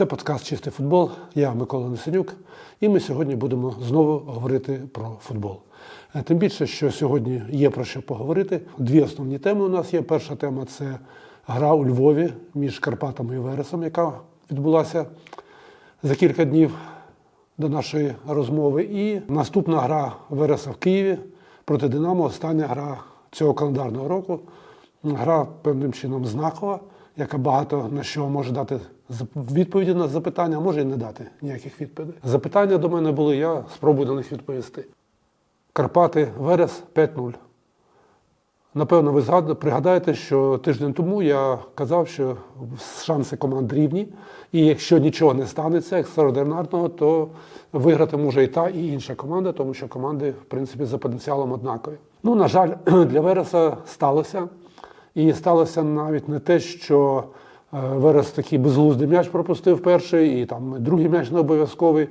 Це подкаст Чистий футбол. Я Микола Несенюк, і ми сьогодні будемо знову говорити про футбол. Е, Тим більше, що сьогодні є про що поговорити. Дві основні теми у нас є. Перша тема це гра у Львові між Карпатами і Вересом, яка відбулася за кілька днів до нашої розмови. І наступна гра Вереса в Києві проти Динамо. Остання гра цього календарного року. Гра певним чином знакова, яка багато на що може дати відповіді на запитання, а може і не дати ніяких відповідей. Запитання до мене були, я спробую на них відповісти. Карпати Верес 5-0. Напевно, ви пригадаєте, що тиждень тому я казав, що шанси команд рівні, і якщо нічого не станеться екстраординарного, то виграти може і та, і інша команда, тому що команди, в принципі, за потенціалом однакові. Ну, на жаль, для Вереса сталося. І сталося навіть не те, що е, Верес такий безглуздий м'яч пропустив перший, і там другий м'яч не обов'язковий.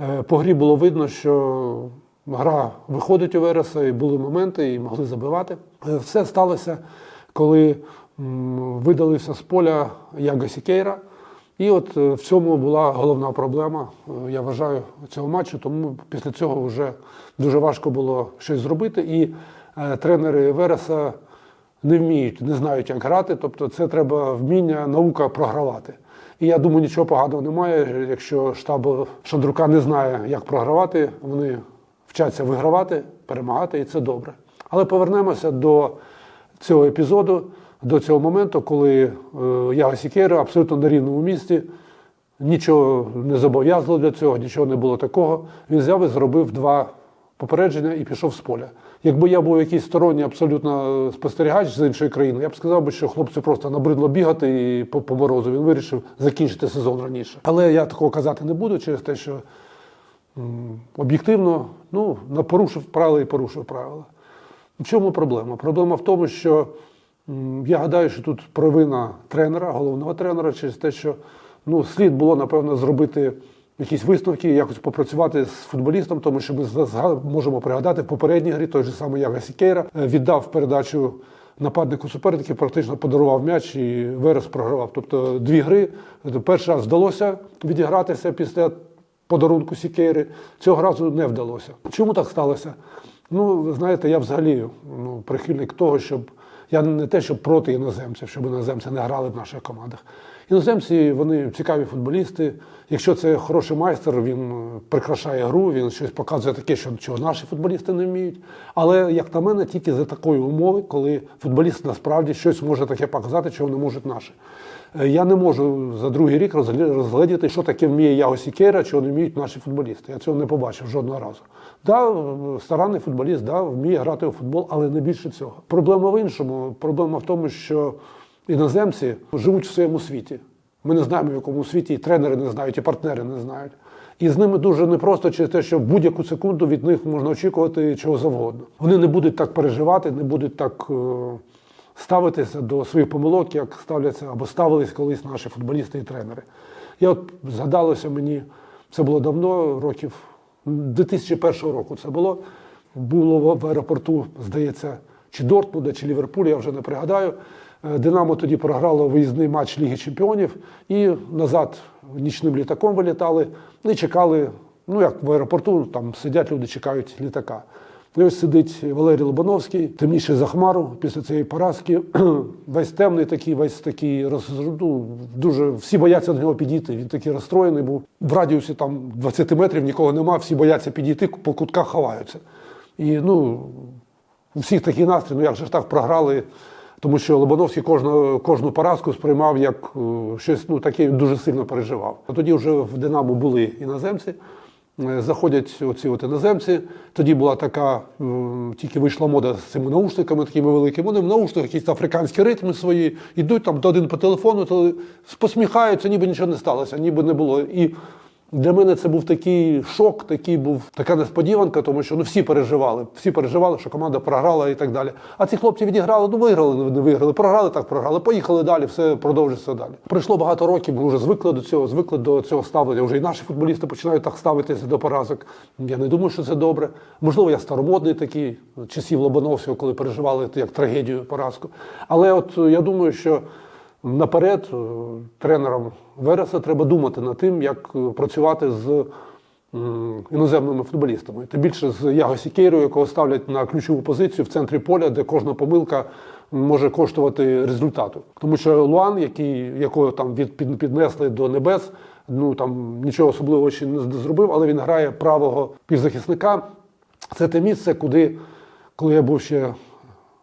Е, По грі було видно, що гра виходить у Вереса, і були моменти, і могли забивати. Е, Все сталося, коли видалився з поля Яго Сікейра. І от в цьому була головна проблема, я вважаю, цього матчу. Тому після цього вже дуже важко було щось зробити. І тренери Вереса не вміють, не знають, як грати. Тобто, це треба вміння, наука програвати. І я думаю, нічого поганого немає. Якщо штаб Шандрука не знає, як програвати, вони вчаться вигравати, перемагати, і це добре. Але повернемося до цього епізоду, до цього моменту, коли е, Сікера абсолютно на рівному місці, нічого не зобов'язувало для цього, нічого не було такого. Він взяв і зробив два попередження і пішов з поля. Якби я був якийсь сторонній абсолютно е, спостерігач з іншої країни, я б сказав би, що хлопцю просто набридло бігати і по, по морозу. Він вирішив закінчити сезон раніше. Але я такого казати не буду через те, що об'єктивно ну, порушив правила і порушив правила. В чому проблема? Проблема в тому, що я гадаю, що тут провина тренера, головного тренера, через те, що ну, слід було, напевно, зробити якісь висновки, якось попрацювати з футболістом, тому що ми можемо пригадати в попередній грі той же самий Яга Сікейра е, віддав передачу нападнику суперників, практично подарував м'яч і Верес програвав. Тобто дві гри. Перший раз вдалося відігратися після подарунку Сікейри. Цього разу не вдалося. Чому так сталося? Ну, ви знаєте, я взагалі ну, прихильник того, щоб я не те, щоб проти іноземців, щоб іноземці не грали в наших командах. Іноземці вони цікаві футболісти. Якщо це хороший майстер, він е, прикрашає гру, він щось показує таке, що чого наші футболісти не вміють. Але як на мене, тільки за такої умови, коли футболіст насправді щось може таке показати, чого не можуть наші. Е, Я не можу за другий рік розгледіти, що таке вміє Яго Сікера, чого не вміють наші футболісти. Я цього не побачив жодного разу. Да, е, старанний футболіст, да, вміє грати у футбол, але не більше цього. Проблема в іншому. Проблема в тому, що іноземці живуть в своєму світі. Ми не знаємо, в якому світі і тренери не знають, і партнери не знають. І з ними дуже непросто через те, що будь-яку секунду від них можна очікувати чого завгодно. Вони не будуть так переживати, не будуть так е, ставитися до своїх помилок, як ставляться або ставились колись наші футболісти і тренери. Я от згадалося мені, це було давно, років 2001 року це було. Було в- аеропорту, здається, чи Дортмунда, чи Ліверпуля, я вже не пригадаю. Е, Динамо тоді програло виїзний матч Ліги Чемпіонів і назад нічним літаком вилітали і чекали. Ну, як в аеропорту, там сидять люди, чекають літака. І ось сидить Валерій Лобановський, темніший за хмару після цієї поразки. весь темний такий, весь такий роз, ну, дуже всі бояться до нього підійти. Він такий розстроєний був. В радіусі там 20 метрів нікого нема, всі бояться підійти, по кутках ховаються. І ну, у всіх такий настрій, ну як же ж так програли. Тому що Лобановський кожну, кожну поразку сприймав як е, щось ну, таке дуже сильно переживав. А тоді вже в Динамо були іноземці. Е, Заходять оці от іноземці. Тоді була така, е, тільки вийшла мода з цими наушниками такими великими. Вони в наушниках якісь африканські ритми свої, йдуть там до один по телефону, то посміхаються, ніби нічого не сталося, ніби не було. І для мене це був такий шок, такий був така несподіванка, тому що ну всі переживали. Всі переживали, що команда програла і так далі. А ці хлопці відіграли, ну виграли, не виграли, програли, так програли, поїхали далі, все продовжиться далі. Пройшло багато років, ми вже звикли до цього, звикли до цього ставлення. Вже і наші футболісти починають так ставитися до поразок. Я не думаю, що це добре. Можливо, я старомодний такий часів Лобановського, коли переживали як трагедію поразку. Але от я думаю, що наперед е, тренерам Вереса треба думати над тим, як е, працювати з іноземними футболістами. Тим більше з Яго Сікейрою, якого ставлять на ключову позицію в центрі поля, де кожна помилка може коштувати результату. Тому що Луан, який, якого там від, під- піднесли до небес, ну там нічого особливого ще не зробив, але він грає правого півзахисника. Це те місце, куди, коли я був ще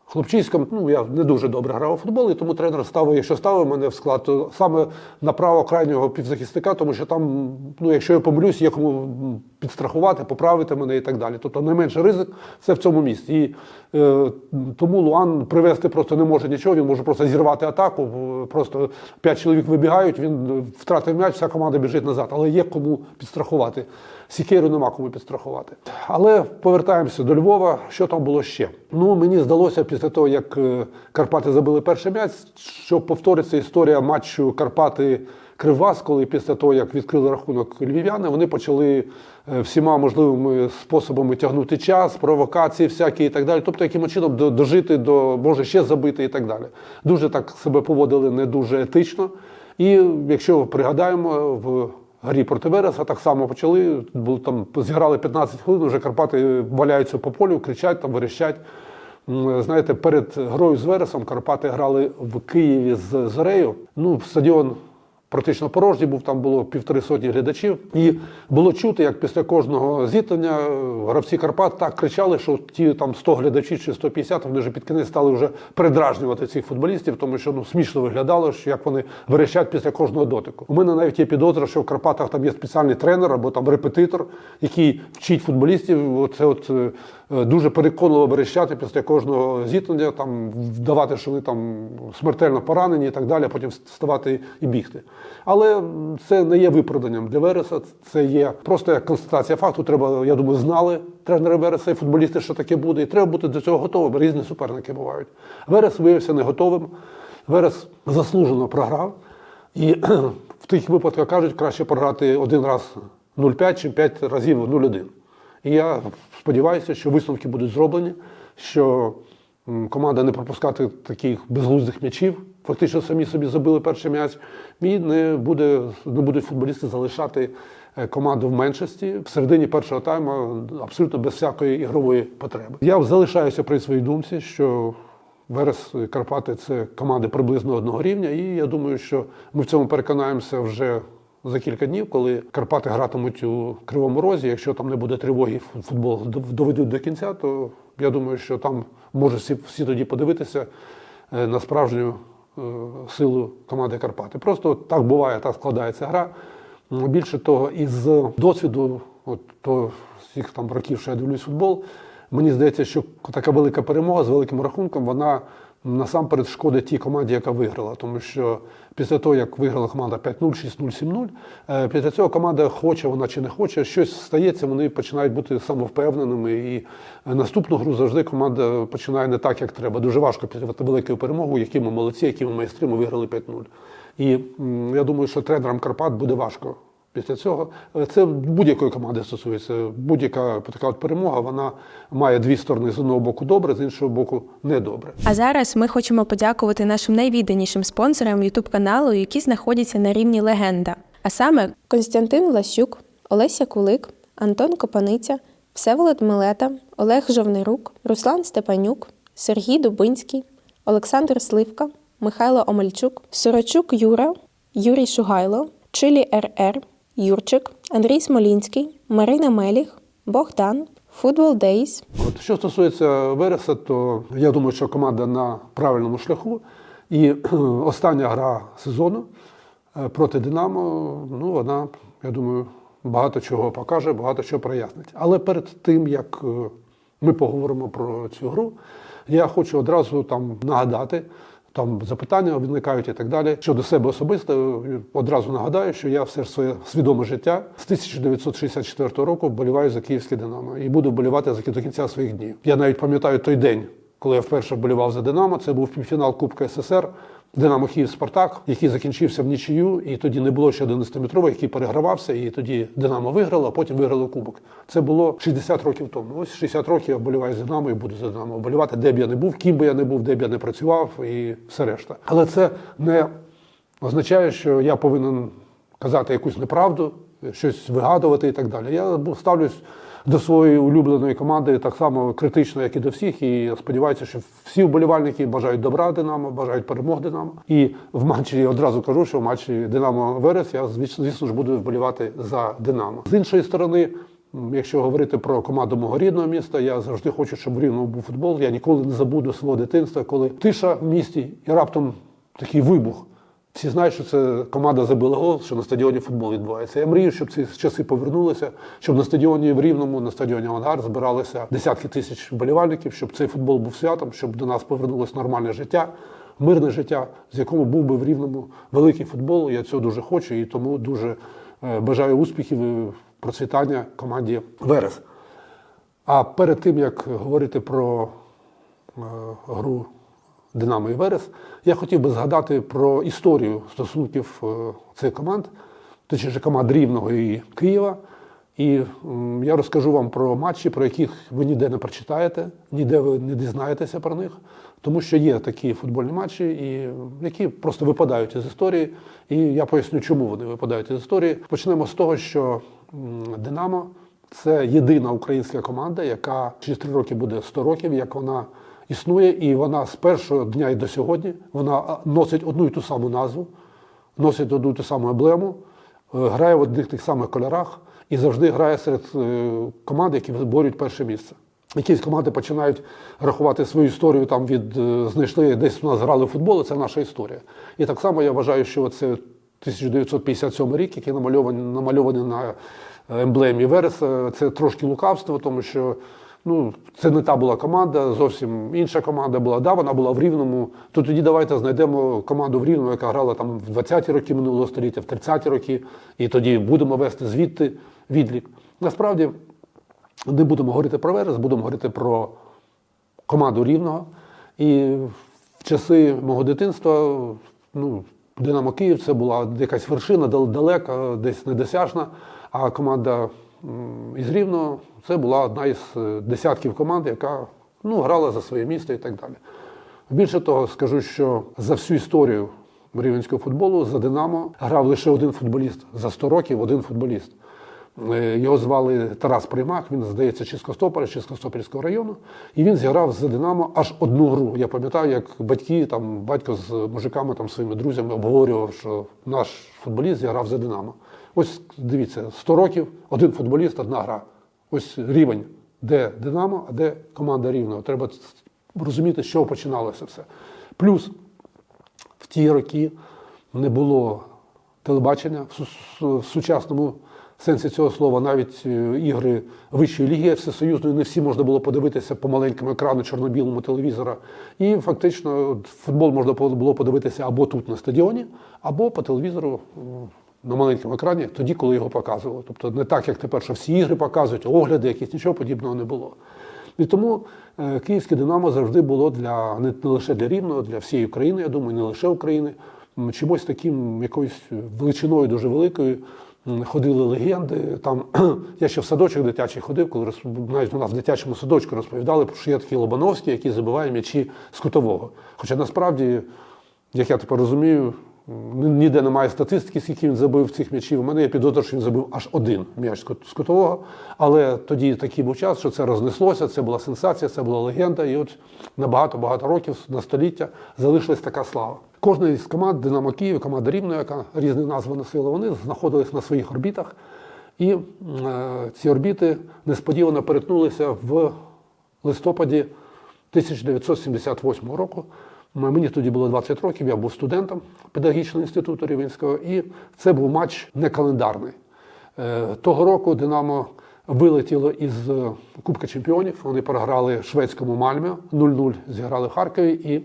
хлопчиськом, ну я не дуже добре грав у футбол, і тому тренер ставив, якщо ставив мене в склад, то саме на право крайнього півзахисника, тому що там, ну якщо я помилюсь, є кому підстрахувати, поправити мене і так далі. Тобто найменший ризик це в цьому місці. І е, тому Луан привести просто не може нічого, він може просто зірвати атаку. Просто п'ять чоловік вибігають, він втратив м'яч, вся команда біжить назад. Але є кому підстрахувати. Сікеру нема кому підстрахувати. Але повертаємося до Львова. Що там було ще? Ну мені здалося після того, як е, Карпати забили перший м'яч, що повториться історія матчу Карпати. Кривбас, коли після того, як відкрили рахунок львів'яни, вони почали е, всіма можливими способами тягнути час, провокації всякі і так далі. Тобто, яким чином дожити до може ще забити і так далі. Дуже так себе поводили не дуже етично. І якщо пригадаємо, в грі проти Вереса так само почали. Були там зіграли 15 хвилин, вже Карпати валяються по полю, кричать там, верещать. Знаєте, перед грою з Вересом Карпати грали в Києві з Зорею. Ну, стадіон практично порожній був, там було півтори сотні глядачів. І було чути, як після кожного зіткнення е, гравці Карпат так кричали, що ті там 100 глядачів чи 150, вони вже під кінець стали вже передражнювати цих футболістів, тому що ну смішно виглядало, що як вони верещать після кожного дотику. У мене навіть є підозра, що в Карпатах там є спеціальний тренер або там репетитор, який вчить футболістів. Оце от е, дуже переконливо верещати після кожного зіткнення, там вдавати, що вони там смертельно поранені і так далі, а потім вставати і бігти. Але це не є виправданням для Вереса, це є просто як констатація факту. Треба, я думаю, знали тренери Вереса і футболісти, що таке буде, і треба бути до цього готовим. Різні суперники бувають. Верес виявився не готовим. Верес заслужено програв. І в тих випадках кажуть, краще програти один раз 0,5, чим 5 разів 0,1. І я сподіваюся, що висновки будуть зроблені, що команда не пропускати таких безглуздих м'ячів, фактично самі собі забили перший м'яч, і не, буде, не будуть футболісти залишати е, команду в меншості. В середині першого тайму абсолютно без всякої ігрової потреби. Я залишаюся при своїй думці, що Верес Карпати це команди приблизно одного рівня, і я думаю, що ми в цьому переконаємося вже за кілька днів, коли Карпати гратимуть у Кривому Розі. Якщо там не буде тривоги, футбол дов- доведуть до кінця, то я думаю, що там можуть всі, всі тоді подивитися е, на справжню е, силу команди Карпати. Просто так буває, так складається гра. Більше того, із досвіду, от то цих там років, що я дивлюсь футбол, мені здається, що така велика перемога з великим рахунком, вона насамперед шкодить тій команді, яка виграла. Тому що після того, як виграла команда 5-0, 6-0, 7-0, е, після цього команда хоче вона чи не хоче, щось стається, вони починають бути самовпевненими. І е, наступну гру завжди команда починає не так, як треба. Дуже важко після великої перемоги, які ми молодці, які ми майстри, ми виграли 5-0. І я думаю, що тренерам Карпат буде важко після цього. Це будь-якої команди стосується. Будь-яка така от перемога, вона має дві сторони: з одного боку добре, з іншого боку недобре. А зараз ми хочемо подякувати нашим найвідданішим спонсорам youtube каналу, які знаходяться на рівні легенда. А саме Константин Влащук, Олеся Кулик, Антон Копаниця, Всеволод Милета, Олег Жовнирук, Руслан Степанюк, Сергій Дубинський, Олександр Сливка, Михайло Омельчук, Сорочук Юра, Юрій Шугайло, Чилі РР, Юрчик, Андрій Смолінський, Марина Меліх, Богдан, Футбол Дейс, От що стосується Вереса, то я думаю, що команда на правильному шляху. І остання гра сезону е, проти Динамо, ну вона, я думаю, багато чого покаже, багато чого прояснить. Але перед тим як е, ми поговоримо про цю гру, я хочу одразу там нагадати. Там запитання виникають і так далі. Щодо себе особисто, одразу нагадаю, що я все своє свідоме життя з 1964 року вболіваю за київське Динамо і буду вболівати за до кінця своїх днів. Я навіть пам'ятаю той день, коли я вперше вболівав за Динамо. Це був півфінал Кубка СССР. Динамо Київ Спартак, який закінчився в нічию, і тоді не було ще 11-метрових, який перегравався, і тоді Динамо виграло, а потім виграло Кубок. Це було 60 років тому. Ось 60 років я вболіваю за Динамо і буду за Динамо вболівати, де б я не був, ким би я не був, де б я не працював і все решта. Але це не означає, що я повинен казати якусь неправду, щось вигадувати і так далі. Я ставлюсь до своєї улюбленої команди так само критично, як і до всіх. І я сподіваюся, що всі вболівальники бажають добра Динамо, бажають перемог Динамо. І в матчі одразу кажу, що в матчі Динамо Верес я звісно ж буду вболівати за Динамо. З іншої сторони. Якщо говорити про команду мого рідного міста, я завжди хочу, щоб в Рівному був футбол. Я ніколи не забуду свого дитинства, коли тиша в місті і раптом такий вибух. Всі знають, що це команда забила гол, що на стадіоні футбол відбувається. Я мрію, щоб ці часи повернулися, щоб на стадіоні в Рівному, на стадіоні Авангард збиралися десятки тисяч вболівальників, щоб цей футбол був святом, щоб до нас повернулося нормальне життя, мирне життя, з якому був би в Рівному великий футбол. Я цього дуже хочу і тому дуже е, бажаю успіхів і процвітання команді Верес. А перед тим як говорити про е, гру Динамо і Верес, я хотів би згадати про історію стосунків е, цих команд, точніше команд Рівного і Києва. І я розкажу вам про матчі, про яких ви ніде не прочитаєте, ніде ви не дізнаєтеся про них, тому що є такі футбольні матчі, і, які просто випадають із історії. І я поясню, чому вони випадають із історії. Почнемо з того, що Динамо це єдина українська команда, яка через три роки буде 100 років, як вона існує, і вона з першого дня і до сьогодні вона носить одну і ту саму назву, носить одну і ту саму емблему, е, грає в одних тих самих кольорах і завжди грає серед е, команд, які виборюють перше місце. Якісь команди починають рахувати свою історію там від е, знайшли десь у нас грали в футбол, це наша історія. І так само я вважаю, що це 1957 рік, який намальований, намальований на емблемі Вереса, це трошки лукавство, тому що ну, це не та була команда, зовсім інша команда була. Да, вона була в Рівному. То тоді давайте знайдемо команду в Рівному, яка грала там в 20-ті роки минулого століття, в 30-ті роки, і тоді будемо вести звідти відлік. Насправді не будемо говорити про Верес, будемо говорити про команду Рівного. І в часи мого дитинства, ну, Динамо Київ це була якась вершина далека, десь недосяжна. А команда із Рівного це була одна із е, десятків команд, яка ну, грала за своє місто і так далі. Більше того, скажу, що за всю історію рівенського футболу за Динамо грав лише один футболіст. За 100 років один футболіст. Е, Його звали Тарас Приймак, він, здається, чи з Костополя, чи з Костопільського району. І він зіграв за Динамо аж одну гру. Я пам'ятаю, як батьки, там, батько з мужиками, там, своїми друзями обговорював, що наш футболіст зіграв за Динамо. Ось дивіться, 100 років, один футболіст, одна гра. Ось рівень, де Динамо, а де команда Рівного. Треба розуміти, з чого починалося все. Плюс в ті роки не було телебачення в су- в сучасному сенсі цього слова, навіть е, ігри вищої ліги всесоюзної не всі можна було подивитися по маленькому екрану чорно-білому телевізора. І фактично футбол можна було подивитися або тут на стадіоні, або по телевізору на маленькому екрані, тоді, коли його показували. Тобто не так, як тепер, що всі ігри показують, огляди, якісь нічого подібного не було. І тому е, київське Динамо завжди було для не, лише для Рівного, для всієї України, я думаю, не лише України, чимось таким якоюсь величиною дуже великою. Ходили легенди. Там я ще в садочок дитячий ходив, коли розп- навіть у нас в дитячому садочку розповідали, що є такий Лобановський, який забиває м'ячі з кутового. Хоча насправді, як я тепер розумію, ніде немає статистики, скільки він забив цих м'ячів. У мене є підозра, що він забив аж один м'яч з кут- кутового. Але тоді такий був час, що це рознеслося, це була сенсація, це була легенда. І от на багато-багато років, на століття, залишилась така слава. Кожна із команд Динамо Київ, команда Рівно, яка різні назви носила, вони знаходились на своїх орбітах. І е, ці орбіти несподівано перетнулися в листопаді 1978 року. Мені тоді було 20 років, я був студентом педагогічного інституту Рівенського, і це був матч не календарний. Е, Того року Динамо вилетіло із е, Кубка Чемпіонів. Вони програли шведському Мальмі 0-0, зіграли в Харкові і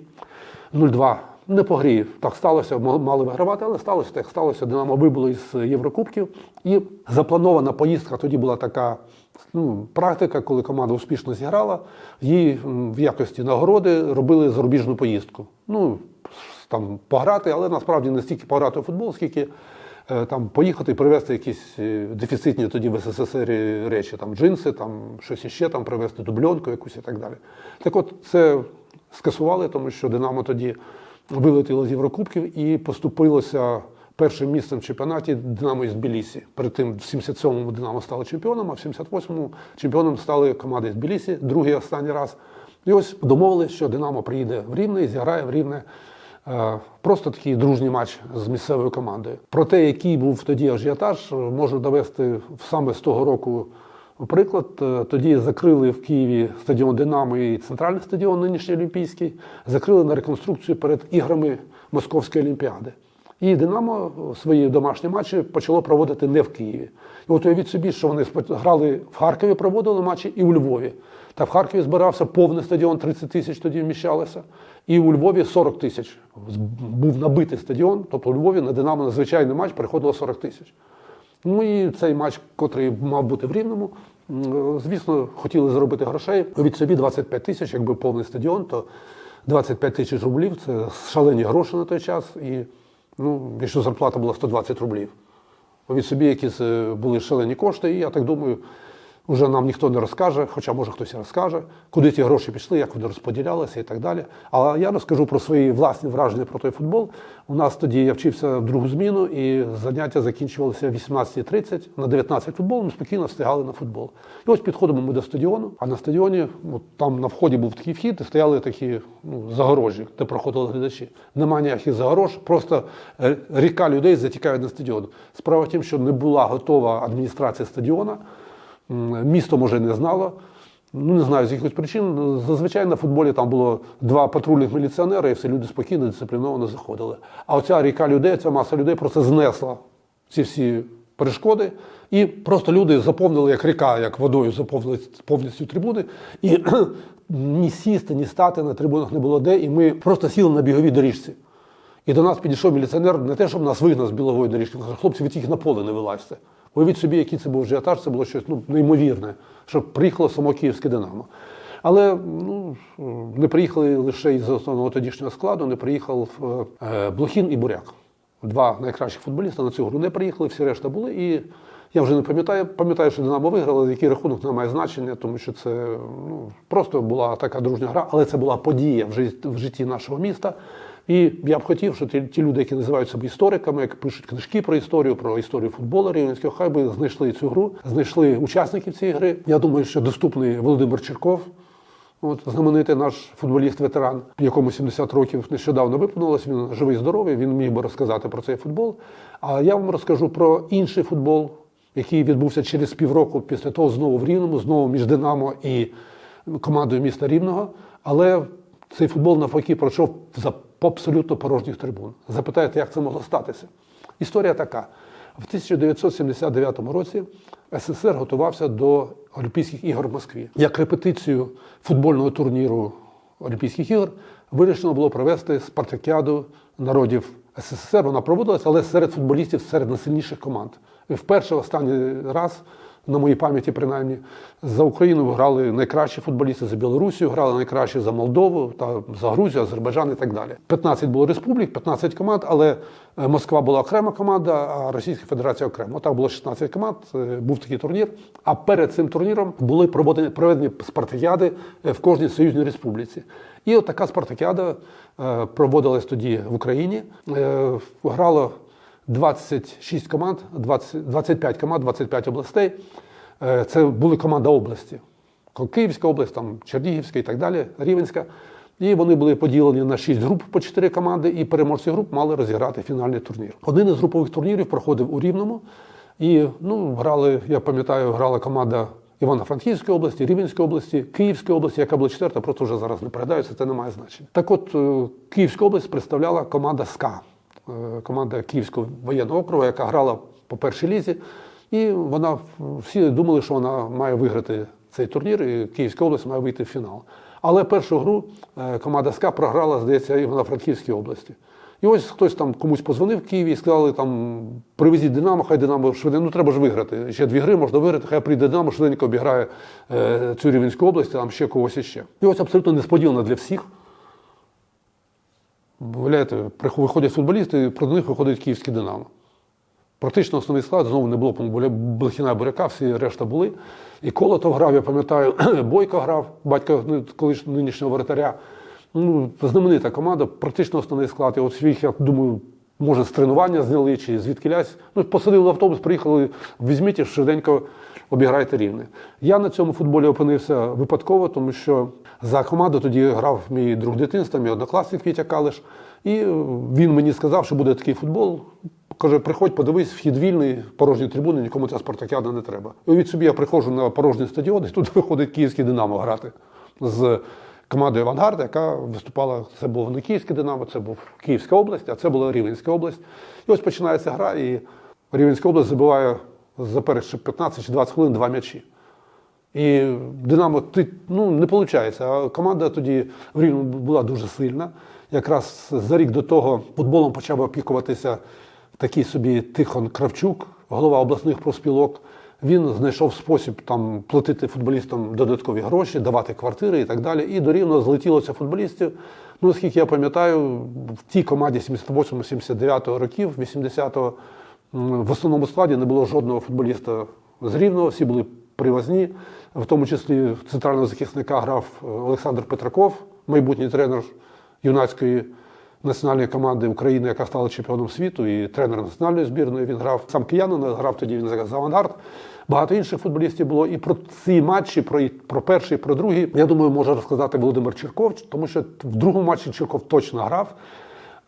0-2. Не по грі так сталося, мали вигравати, але сталося так сталося. Динамо вибуло із Єврокубків. І запланована поїздка тоді була така ну, практика, коли команда успішно зіграла, їй в якості нагороди робили зарубіжну поїздку. Ну, там пограти, але насправді не стільки пограти у футбол, скільки е, там поїхати і привезти якісь е, дефіцитні тоді в СССР речі, там джинси, там щось іще, там привезти дубльонку якусь і так далі. Так от це скасували, тому що Динамо тоді вилетіло з Єврокубків і поступилося першим місцем в чемпіонаті Динамо із Тбілісі. Перед тим в 77-му Динамо стало чемпіоном, а в 78-му чемпіоном стали команди з Тбілісі, другий останній раз. І ось домовились, що Динамо приїде в Рівне і зіграє в Рівне е, просто такий дружній матч з місцевою командою. Про те, який був тоді ажіотаж, можу довести саме з того року приклад. Е, Тоді закрили в Києві стадіон Динамо і центральний стадіон, нинішній Олімпійський, закрили на реконструкцію перед іграми Московської олімпіади. І Динамо свої домашні матчі почало проводити не в Києві. І от уявіть собі, що вони грали в Харкові, проводили матчі і у Львові. Та в Харкові збирався повний стадіон, 30 тисяч тоді вміщалося. І у Львові 40 тисяч. Був набитий стадіон, тобто у Львові на Динамо на звичайний матч приходило 40 тисяч. Ну і цей матч, котрий мав бути в Рівному, звісно, хотіли зробити грошей. Від собі 25 тисяч, якби повний стадіон, то 25 тисяч рублів це шалені гроші на той час. І ну, якщо зарплата була 120 рублів. Від собі якісь е, були шалені кошти, і я так думаю, вже нам ніхто не розкаже, хоча може хтось розкаже, куди ці гроші пішли, як вони розподілялися і так далі. Але я розкажу про свої власні враження про той футбол. У нас тоді я вчився в другу зміну, і заняття закінчувалися о 18.30. На 19 футбол ми спокійно встигали на футбол. І ось підходимо ми до стадіону, а на стадіоні, от там на вході був такий вхід, і стояли такі ну, загорожі, де проходили глядачі. Нема ніяких загорож, просто е, ріка людей затікають на стадіон. Справа в тім, що не була готова адміністрація стадіона. Місто може не знало. Ну, не знаю, з якихось причин. Зазвичай на футболі там було два патрульних міліціонери, і всі люди спокійно, дисципліновано заходили. А оця ріка людей, ця маса людей просто знесла ці всі перешкоди. І просто люди заповнили, як ріка, як водою заповнили повністю трибуни. І ні сісти, ні стати на трибунах не було де. І ми просто сіли на біговій доріжці. І до нас підійшов міліціонер не те, щоб нас вигнав з білової доріжки, каже, хлопці, ви тільки на поле не вилазьте. Уявіть собі, який це був ажіотаж, це було щось ну, неймовірне, щоб приїхало само київське Динамо. Але ну, не приїхали лише із основного тодішнього складу, не приїхав е, Блохін і Буряк. Два найкращих футболіста на цю гру не приїхали, всі решта були. І я вже не пам'ятаю, пам'ятаю, що Динамо виграли, який рахунок не має значення, тому що це ну, просто була така дружня гра, але це була подія в житті нашого міста. І я б хотів, що ті, люди, які називають себе істориками, які пишуть книжки про історію, про історію футболу рівненського, хай би знайшли цю гру, знайшли учасників цієї гри. Я думаю, що доступний Володимир Черков, От знаменитий наш футболіст-ветеран, якому 70 років нещодавно виповнилось, він живий, здоровий, він міг би розказати про цей футбол. А я вам розкажу про інший футбол, який відбувся через півроку після того знову в Рівному, знову між Динамо і командою міста Рівного. Але цей футбол навпаки пройшов за абсолютно порожніх трибун. Запитаєте, як це могло статися? Історія така. В 1979 році СССР готувався до Олімпійських ігор в Москві. Як репетицію футбольного турніру Олімпійських ігор вирішено було провести спартакіаду народів СССР. Вона проводилася, але серед футболістів, серед найсильніших команд. І вперше останній раз, на моїй пам'яті, принаймні, за Україну грали найкращі футболісти за Білорусію, грали найкращі за Молдову та за Грузію, Азербайджан і так далі. 15 було республік, 15 команд, але е, Москва була окрема команда, а Російська Федерація окремо. Так було 16 команд, е, був такий турнір. А перед цим турніром були проведені, проведені спартакіади е, в кожній союзній республіці. І от така спартакіада проводилась тоді в Україні. Грало 26 команд, 20, 25 команд, 25 областей. Е, Це були команди області. Київська область, там Чернігівська і так далі, Рівенська. І вони були поділені на 6 груп по 4 команди, і переможці груп мали розіграти фінальний турнір. Один із групових турнірів проходив у Рівному. І ну, грали, я пам'ятаю, грала команда Івано-Франківської області, Рівненської області, Київської області, яка була четверта, просто вже зараз не передаються, це не має значення. Так от е, Київська область представляла команда СКА, команда Київського воєнного округу, яка грала по першій лізі. І вона всі думали, що вона має виграти цей турнір, і Київська область має вийти в фінал. Але першу гру е, команда СКА програла, здається, Івано-Франківській області. І ось хтось там комусь позвонив в Києві і сказали, там привезіть Динамо, хай Динамо швиденько, ну треба ж виграти. Ще дві гри можна виграти, хай прийде Динамо, швиденько обіграє е, цю Рівненську область, там ще когось іще. І ось абсолютно несподівано для всіх. Виявляєте, виходять футболісти, і проти них виходить київський Динамо. Практично основний склад знову не було Блохіна Буряка, всі решта були. І Колотов грав, я пам'ятаю, Бойко грав, батько колишнього нинішнього воротаря. Ну, знаменита команда, практично основний склад. І от своїх, я думаю, може, з тренування зняли чи звідки лясь. Ну, посадили в автобус, приїхали, візьміть і швиденько обіграйте рівне. Я на цьому футболі опинився випадково, тому що за команду тоді грав мій друг дитинства, мій однокласник Вітя Калиш. І е, він мені сказав, що буде такий футбол. Каже, приходь, подивись, вхід вільний, порожні трибуни, нікому ця спартакіада не треба. І від собі я приходжу на порожній стадіон, і тут виходить київський Динамо грати з командою Авангард, яка виступала. Це був не Київське Динамо, це був Київська область, а це була Рівненська область. І ось починається гра, і Рівненська область забиває за перші 15 чи 20 хвилин два м'ячі. І Динамо ти, ну, не виходить. А команда тоді в Рівному була дуже сильна. Якраз за рік до того футболом почав опікуватися такий собі Тихон Кравчук, голова обласних профспілок. Він знайшов спосіб там платити футболістам додаткові гроші, давати квартири і так далі. І до Рівного злетілося футболістів. Ну, наскільки я пам'ятаю, в тій команді 78-79 років, 80-го, в основному складі не було жодного футболіста з Рівного, всі були привозні. В тому числі центрального захисника грав е, Олександр Петраков, майбутній тренер юнацької національної команди України, яка стала чемпіоном світу, і тренер національної збірної. Він грав сам киянин, грав тоді він за авангард. Багато інших футболістів було. І про ці матчі, про, про перший, про другий, я думаю, може розказати Володимир Черков, тому що в другому матчі Черков точно грав.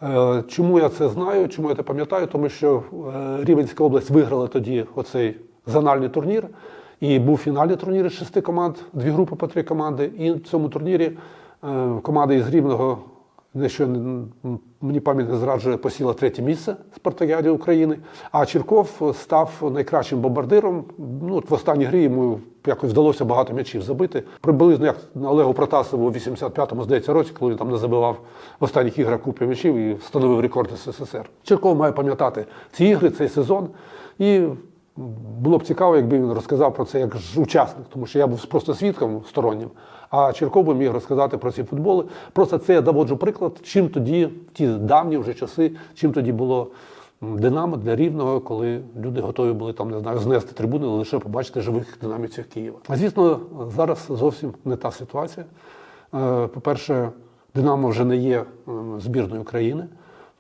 Е, Чому я це знаю? Чому я це пам'ятаю? Тому що е, Рівенська область виграла тоді оцей зональний турнір. І був фінальний турнір із шести команд, дві групи по три команди. І в цьому турнірі е, команда із Рівного, якщо мені пам'ять не зраджує, посіла третє місце Спартакіаді України. А Черков став найкращим бомбардиром. Ну, от в останній грі йому якось вдалося багато м'ячів забити. Приблизно як на Олегу Протасову у 85-му, здається, році, коли він там не забивав в останніх іграх купи м'ячів і встановив рекорд СССР. Черков має пам'ятати ці ігри, цей сезон. І було б цікаво, якби він розказав про це як учасник, тому що я був просто свідком стороннім. А Черков би міг розказати про ці футболи. Просто це я доводжу приклад, чим тоді, в ті давні вже часи, чим тоді було Динамо для рівного, коли люди готові були там, не знаю, знести трибуни, лише побачити живих динамівців Києва. А звісно, зараз зовсім не та ситуація. Е, По-перше, Динамо вже не є збірною України.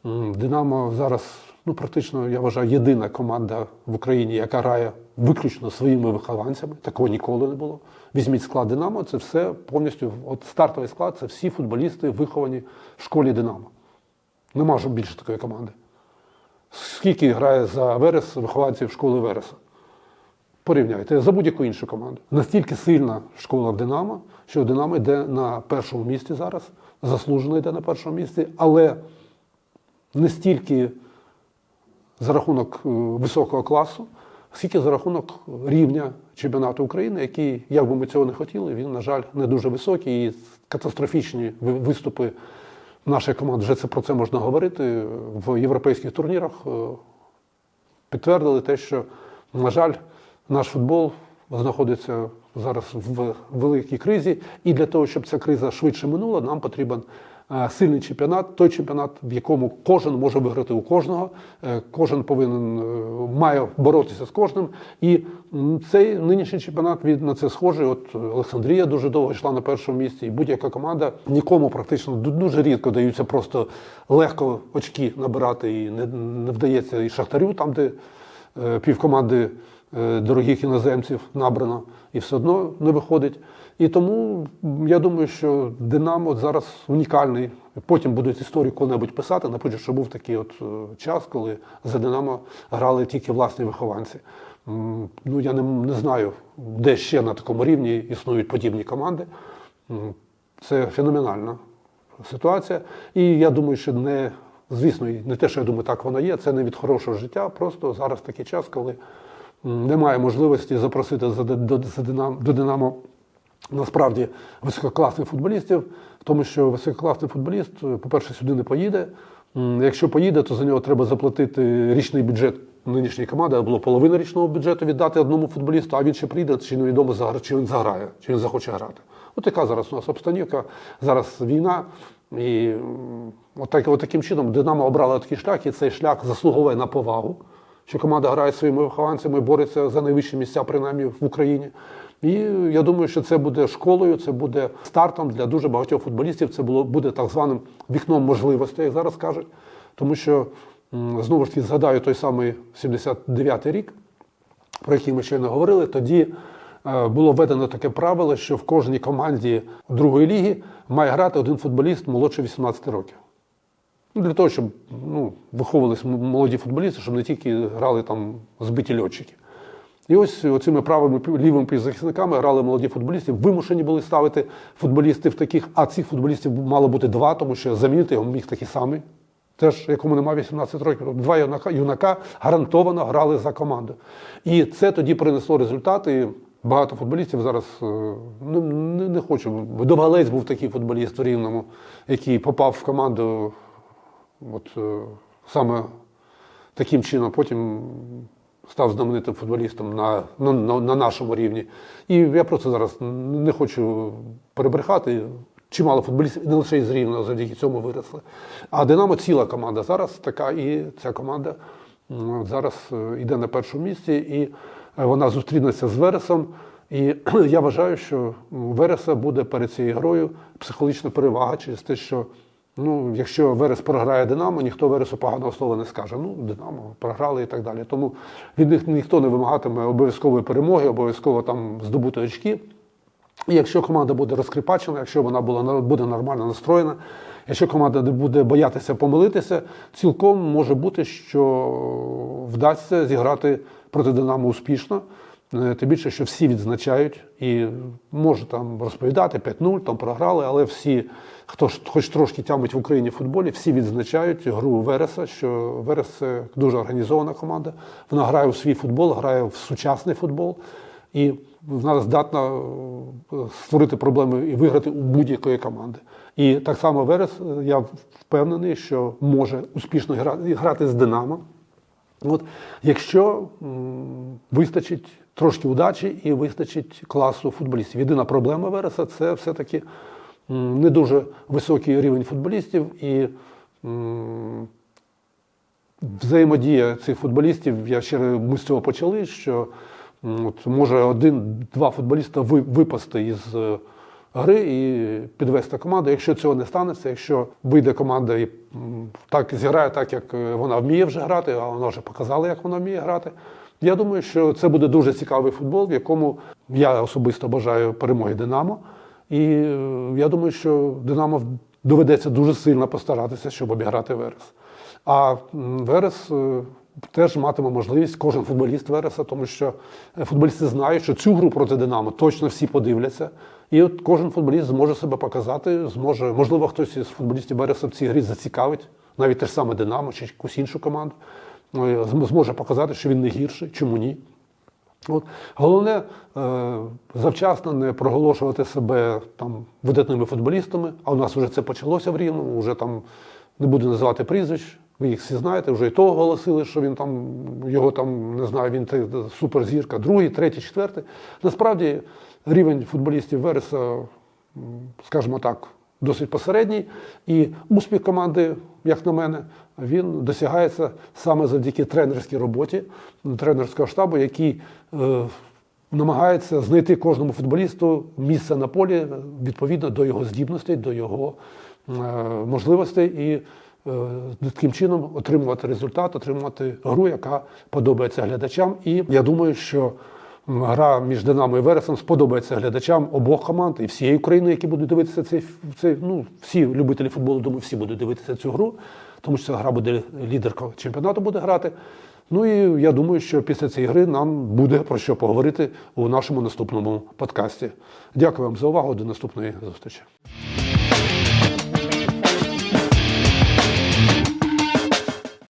М, Динамо зараз, ну практично, я вважаю, єдина команда в Україні, яка грає виключно своїми вихованцями. Такого ніколи не було. Візьміть склад Динамо, це все повністю. От стартовий склад це всі футболісти, виховані в школі Динамо. Нема ж більше такої команди. Скільки грає за Верес вихованців школи Вереса? Порівняйте за будь-яку іншу команду. Настільки сильна школа Динамо, що Динамо йде на першому місці зараз, заслужено йде на першому місці, але не стільки за рахунок е, високого класу, скільки за рахунок рівня чемпіонату України, який, як би ми цього не хотіли, він, на жаль, не дуже високий. І катастрофічні виступи нашої команди, вже це про це можна говорити в європейських турнірах. е, підтвердили те, що, на жаль, наш футбол знаходиться зараз в великій кризі, і для того, щоб ця криза швидше минула, нам потрібен сильний чемпіонат, той чемпіонат, в якому кожен може виграти у кожного, е, кожен повинен е, має боротися з кожним. І цей нинішній чемпіонат він на це схожий. От Олександрія дуже довго йшла на першому місці, і будь-яка команда нікому практично дуже рідко даються просто легко очки набирати, і не, не вдається і Шахтарю, там, де е, півкоманди дорогих іноземців набрано, і все одно не виходить. І тому я думаю, що Динамо зараз унікальний. Потім будуть історію коли-небудь писати. Наприклад, що був такий от е, час, коли за Динамо грали тільки власні вихованці. Ну я не, не знаю, де ще на такому рівні існують подібні команди. Це феноменальна ситуація. І я думаю, що не, звісно, не те, що я думаю, так воно є, це не від хорошого життя. Просто зараз такий час, коли немає можливості запросити за, до Динамо насправді висококласних футболістів, тому що висококласний футболіст, е, по-перше, сюди не поїде. Якщо поїде, то за нього треба заплатити річний бюджет нинішньої команди, а було половина річного бюджету віддати одному футболісту, а він ще прийде, чи невідомо чи він заграє, чи він захоче грати. От така зараз у нас обстанівка, зараз війна. І от, так, от таким чином Динамо обрало такий шлях, і цей шлях заслуговує на повагу. що команда грає своїми вихованцями, бореться за найвищі місця, принаймні в Україні. І я думаю, що це буде школою, це буде стартом для дуже багатьох футболістів. Це було буде так званим вікном можливостей, як зараз кажуть. Тому що знову ж таки згадаю той самий 79-й рік, про який ми щойно говорили. Тоді е, було введено таке правило, що в кожній команді другої ліги має грати один футболіст молодше 18 років. Ну, для того, щоб ну, виховувалися молоді футболісти, щоб не тільки грали там збиті льотчики. І ось оцими правими лівими півзахисниками грали молоді футболісти. Вимушені були ставити футболістів таких, а цих футболістів мало бути два, тому що замінити його міг такий самий. Теж, якому немає 18 років, два юнака, юнака гарантовано грали за команду. І це тоді принесло результати. Багато футболістів зараз е, ну, не, не хочу. Довгалець був такий футболіст у Рівному, який попав в команду от, е, саме таким чином. Потім став знаменитим футболістом на, на, на, на нашому рівні. І я просто зараз не хочу перебрехати. Чимало футболістів, не лише із Рівного, завдяки цьому виросли. А Динамо ціла команда зараз така, і ця команда зараз е, йде на першому місці, і е, вона зустрінеться з Вересом. І я вважаю, що Вереса буде перед цією грою психологічна перевага через те, що ну, якщо Верес програє Динамо, ніхто Вересу поганого слова не скаже. Ну, Динамо програли і так далі. Тому від них ніхто не вимагатиме обов'язкової перемоги, обов'язково там здобути очки. І якщо команда буде розкріпачена, якщо вона була, буде нормально настроєна, якщо команда не буде боятися помилитися, цілком може бути, що вдасться зіграти проти Динамо успішно. Е, Тим більше, що всі відзначають і може там розповідати 5-0, там програли, але всі, хто ж хоч трошки тямить в Україні в футболі, всі відзначають гру Вереса, що Верес це дуже організована команда. Вона грає у свій футбол, грає в сучасний футбол. І вона здатна е, створити проблеми і виграти у будь-якої команди. І так само Верес, е, я впевнений, що може успішно грати з Динамо. От, якщо м, вистачить трошки удачі і вистачить класу футболістів. Єдина проблема Вереса це все-таки не дуже високий рівень футболістів і взаємодія цих футболістів, я ще ми з цього почали, що от, може один-два футболіста випасти із е, гри і підвести команду. Якщо цього не станеться, якщо вийде команда і так зіграє так, як е, вона вміє вже грати, а вона вже показала, як вона вміє грати. Я думаю, що це буде дуже цікавий футбол, в якому я особисто бажаю перемоги Динамо. І е, я думаю, що Динамо доведеться дуже сильно постаратися, щоб обіграти Верес. А Верес е, теж матиме можливість, кожен футболіст Вереса, тому що е, футболісти знають, що цю гру проти Динамо точно всі подивляться. І от кожен футболіст зможе себе показати, зможе, можливо, хтось із футболістів Вереса в цій грі зацікавить, навіть те ж саме Динамо чи якусь іншу команду. Ну, Зможе показати, що він не гірший, чому ні. От. Головне е, завчасно не проголошувати себе там видатними футболістами, а у нас вже це почалося в Рівному, вже там не буду називати прізвищ, ви їх всі знаєте, вже і того оголосили, що він там, його там, не знаю, він суперзірка, другий, третій, четвертий. Насправді рівень футболістів Вереса, скажімо так, досить посередній. І успіх команди, як на мене, він досягається саме завдяки тренерській роботі тренерського штабу, який е, намагається знайти кожному футболісту місце на полі відповідно до його здібностей, до його е, можливостей і е, таким чином отримувати результат, отримувати гру, яка подобається глядачам. І я думаю, що гра між Динамо і Вересом сподобається глядачам обох команд і всієї України, які будуть дивитися цей, цей ну, всі любителі футболу, думаю, всі будуть дивитися цю гру, тому що ця гра буде лідерка чемпіонату буде грати. Ну і я думаю, що після цієї гри нам буде про що поговорити у нашому наступному подкасті. Дякую вам за увагу. До наступної зустрічі.